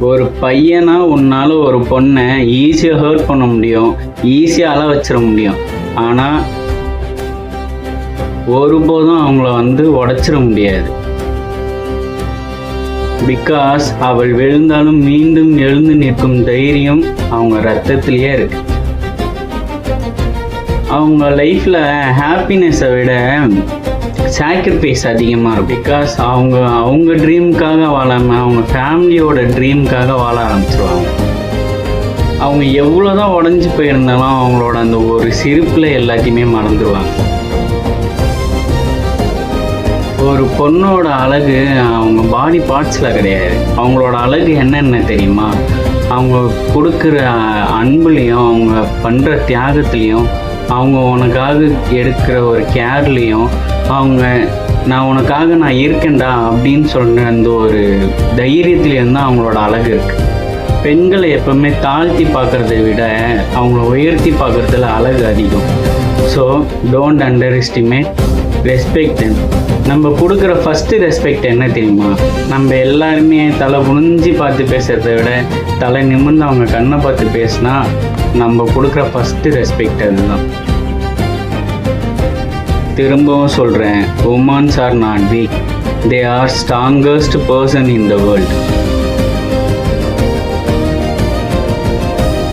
ஒரு பையனா உன்னால ஒரு பொண்ணை ஈஸியாக ஹர்ட் பண்ண முடியும். ஈஸியாக அழ வச்சிட முடியும். ஆனால் ஒருபோதும் அவங்கள வந்து உடைச்சிட முடியாது. பிகாஸ் அவள் விழுந்தாலும் மீண்டும் எழுந்து நிற்கும் தைரியம் அவங்க ரத்தத்திலேயே இருக்கு. அவங்க லைஃப்பில் ஹாப்பினஸை விட சாக்ரிஃபைஸ் அதிகமாக இருக்கும். பிகாஸ் அவங்க அவங்க ட்ரீமுக்காக வாழாமல் அவங்க ஃபேமிலியோட ட்ரீமுக்காக வாழ ஆரம்பிச்சிருவாங்க. அவங்க எவ்வளோ தான் உடஞ்சி போயிருந்தாலும் அவங்களோட அந்த ஒரு சிரிப்பில் எல்லாத்தையுமே மறந்துடுவாங்க ஒரு பொண்ணோட அழகு அவங்க பாடி பார்ட்ஸில் கிடையாது. அவங்களோட அழகு என்னென்ன தெரியுமா? அவங்க கொடுக்குற அன்புலேயும் அவங்க பண்ணுற தியாகத்துலேயும் அவங்க உனக்காக எடுக்கிற ஒரு கேர்லேயும் அவங்க நான் உனக்காக நான் இருக்கேன்டா அப்படின்னு சொல்கிற அந்த ஒரு தைரியத்துலேயும் தான் அவங்களோட அழகு இருக்குது பெண்களை எப்பவுமே தாழ்த்தி பார்க்குறத விட அவங்கள உயர்த்தி பார்க்குறதுல அழகு அதிகம். So don't underestimate respect நம்ம கொடுக்குற ஃபஸ்ட்டு ரெஸ்பெக்ட் என்ன தெரியுமா? நம்ம எல்லாருமே தலை குனிஞ்சு பார்த்து பேசுகிறத விட தலை நிமிர்ந்து அவங்க கண்ணை பார்த்து பேசினா நம்ம கொடுக்குற ஃபஸ்ட்டு ரெஸ்பெக்ட் அதுதான். திரும்பவும் சொல்கிறேன் womens are not weak they are strongest person in the world